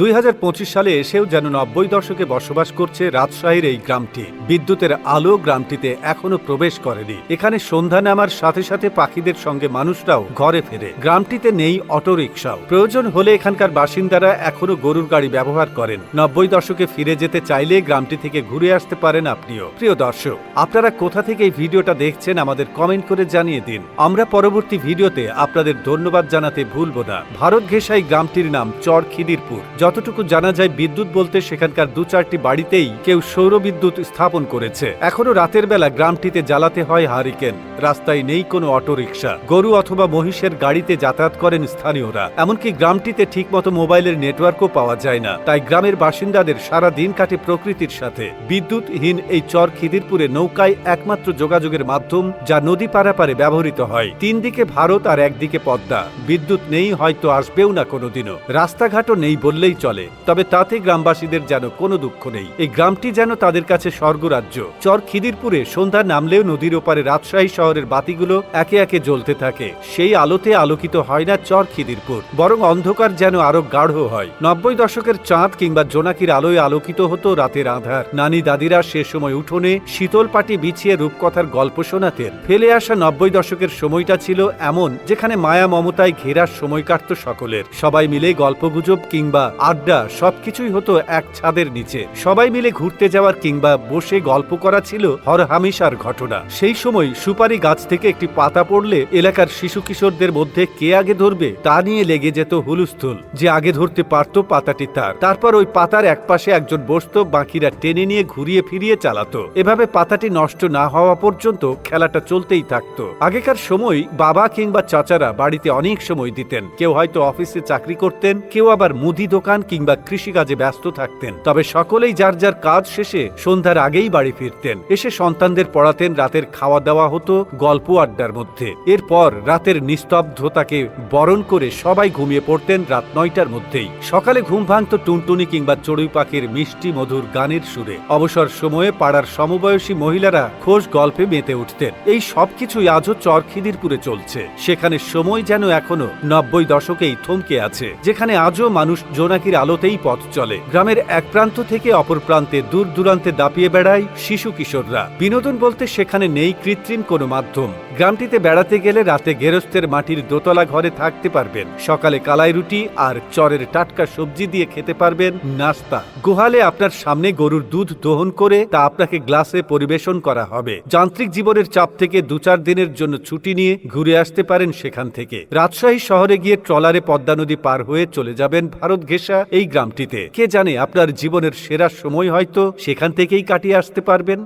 দুই হাজার পঁচিশ সালে এসেও যেন নব্বই দশকে বসবাস করছে রাজশাহীর এই গ্রামটি। বিদ্যুতের আলো গ্রামটিতে এখনও প্রবেশ করেনি। এখানে সন্ধ্যা নামার সাথে সাথে পাখিদের সঙ্গে মানুষরাও ঘরে ফেরে। গ্রামটিতে নেই অটোরিকশাও। প্রয়োজন হলে এখানকার বাসিন্দারা এখনও গরুর গাড়ি ব্যবহার করেন। নব্বই দশকে ফিরে যেতে চাইলে গ্রামটি থেকে ঘুরে আসতে পারেন আপনিও। প্রিয় দর্শক, আপনারা কোথা থেকে এই ভিডিওটা দেখছেন আমাদের কমেন্ট করে জানিয়ে দিন। আমরা পরবর্তী ভিডিওতে আপনাদের ধন্যবাদ জানাতে ভুলব না। ভারত ঘেঁষাই গ্রামটির নাম চর খিদিরপুর যতটুকু জানা যায়, বিদ্যুৎ বলতে সেখানকার দু চারটি বাড়িতেই কেউ সৌর বিদ্যুৎ স্থাপন করেছে। এখনও রাতের বেলা গ্রামটিতে জ্বালাতে হয় হারিকেন। রাস্তায় নেই কোনো অটোরিকশা। গরু অথবা মহিষের গাড়িতে যাতায়াত করেন স্থানীয়রা। এমনকি গ্রামটিতে ঠিকমতো মোবাইলের নেটওয়ার্কও পাওয়া যায় না। তাই গ্রামের বাসিন্দাদের সারা দিন কাটে প্রকৃতির সাথে। বিদ্যুৎহীন এই চর খিদিরপুরে নৌকায় একমাত্র যোগাযোগের মাধ্যম যা নদী পারাপারে ব্যবহৃত হয়। তিন দিকে ভারত আর একদিকে পদ্মা। বিদ্যুৎ নেই, হয়তো আসবেও না কোনোদিনও। রাস্তাঘাটও নেই বললেই চলে। তবে তাতে গ্রামবাসীদের যেন কোনো দুঃখ নেই। এই গ্রামটি যেন তাদের কাছে স্বর্গরাজ্য। চর খিদিরপুরে সন্ধ্যা নামলেও নদীর ওপারে রাজশাহী শহরের বাতিগুলো একে একে জ্বলতে থাকে। সেই আলোতে আলোকিত হয় না চর খিদিরপুর, বরং অন্ধকার যেন আরও গাঢ় হয়। নব্বই দশকের চাঁদ কিংবা জোনাকির আলোয় আলোকিত হতো রাতের আধার। নানি দাদিরা সে সময় উঠোনে শীতল পাটি বিছিয়ে রূপকথার গল্প শোনাতেন। ফেলে আসা নব্বই দশকের সময়টা ছিল এমন, যেখানে মায়া মমতায় ঘেরার সময় কাটত সকলের। সবাই মিলে গল্পগুজব কিংবা আড্ডা সবকিছুই হতো এক ছাদের নিচে। সবাই মিলে ঘুরতে যাওয়ার কিংবা বসে গল্প করা ছিল হরহামেশার ঘটনা। সেই সময় সুপারি গাছ থেকে একটি পাতা পড়লে এলাকার শিশু কিশোরদের মধ্যে কে আগে ধরবে তা নিয়ে লেগে যেত হুলুস্থুল। যে আগে ধরতে পারত পাতাটি তার। তারপর ওই পাতার একপাশে একজন বসতো বাকিরা টেনে নিয়ে ঘুরিয়ে ফিরিয়ে চালাতো। এভাবে পাতাটি নষ্ট না হওয়া পর্যন্ত খেলাটা চলতেই থাকতো। আগেকার সময় বাবা কিংবা চাচারা বাড়িতে অনেক সময় দিতেন। কেউ হয়তো অফিসে চাকরি করতেন, কেউ আবার মুদি দোকান কিংবা কৃষিকাজে ব্যস্ত থাকতেন। তবে সকলেই যার যার কাজ শেষে সন্ধ্যার আগেই বাড়ি ফিরতেন। এসে সন্তানদের পড়াতেন, রাতের খাওয়া দাওয়া হতো গল্প আড্ডার মধ্যে। এরপর রাতের নিস্তব্ধতাকে বরণ করে সবাই ঘুমিয়ে পড়তেন রাত নয়টার মধ্যেই। সকালে ঘুম ভাঙত টুনটুনি কিংবা চড়ুই পাখির মিষ্টি মধুর গানের সুরে। অবসর সময়ে পাড়ার সমবয়সী মহিলারা খোঁজ গল্পে মেতে উঠতেন। এই সবকিছুই আজও চরখিদিরপুরে চলছে। সেখানে সময় যেন এখনও নব্বই দশকেই থমকে আছে, যেখানে আজও মানুষ জোনাকির আলোতেই পথ চলে। গ্রামের এক প্রান্ত থেকে অপর প্রান্তে দূর দূরান্তে দাপিয়ে বেড়ায় শিশু কিশোররা। বিনোদন বলতে সেখানে নেই কৃত্রিম কোনো মাধ্যম। গ্রামটিতে বেড়াতে গেলে রাতে গেরস্তের মাটির দোতলা ঘরে থাকতে পারবেন। সকালে কালাই রুটি আর চরের টাটকা সবজি দিয়ে খেতে পারবেন নাস্তা। গোহালে আপনার সামনে গরুর দুধ দহন করে তা আপনাকে গ্লাসে পরিবেশন করা হবে। যান্ত্রিক জীবনের চাপ থেকে দু চার দিনের জন্য ছুটি নিয়ে ঘুরে আসতে পারেন সেখান থেকে। রাজশাহী শহরে গিয়ে ট্রলারে পদ্মা নদী পার হয়ে চলে যাবেন ভারত ঘেঁষা এই গ্রামটিতে। কে জানে আপনার জীবনের সেরা সময় হয়তো সেখান থেকেই কাটিয়ে আসতে পারবেন?